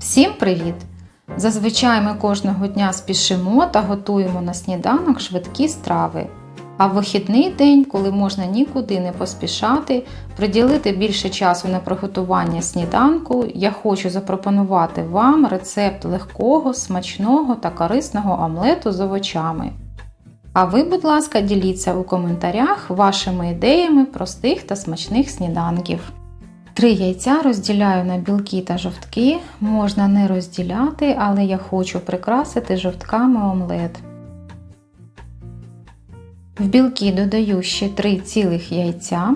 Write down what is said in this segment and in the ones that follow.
Всім привіт! Зазвичай ми кожного дня спішимо та готуємо на сніданок швидкі страви. А в вихідний день, коли можна нікуди не поспішати, приділити більше часу на приготування сніданку, я хочу запропонувати вам рецепт легкого, смачного та корисного омлету з овочами. А ви, будь ласка, діліться у коментарях вашими ідеями простих та смачних сніданків. Три яйця розділяю на білки та жовтки. Можна не розділяти, але я хочу прикрасити жовтками омлет. В білки додаю ще 3 цілих яйця,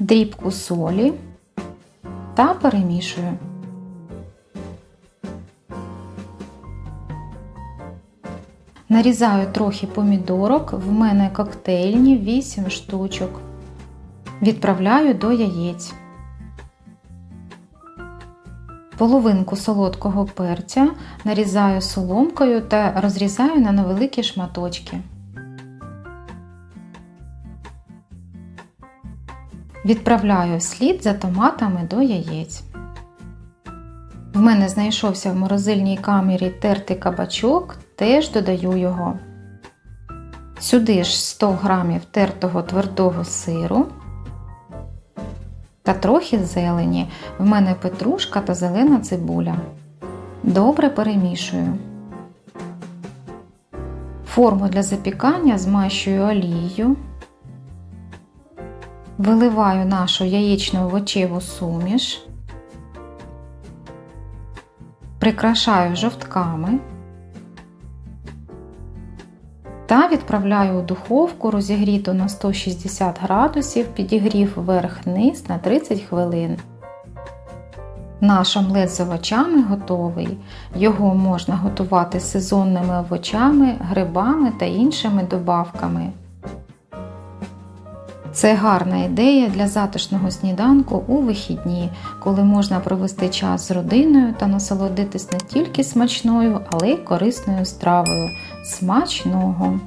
дрібку солі та перемішую. Нарізаю трохи помідорок, в мене коктейльні 8 штучок. Відправляю до яєць. Половинку солодкого перця нарізаю соломкою та розрізаю на невеликі шматочки. Відправляю вслід за томатами до яєць. В мене знайшовся в морозильній камері тертий кабачок, теж додаю його. Сюди ж 100 г тертого твердого сиру та трохи зелені. В мене петрушка та зелена цибуля. Добре перемішую. Форму для запікання змащую олією. Виливаю нашу яєчну овочеву суміш. Прикрашаю жовтками та відправляю у духовку розігріту на 160 градусів, підігрів вверх-вниз на 30 хвилин. Наш омлет з овочами готовий. Його можна готувати з сезонними овочами, грибами та іншими добавками. Це гарна ідея для затишного сніданку у вихідні, коли можна провести час з родиною та насолодитись не тільки смачною, але й корисною стравою. Смачного!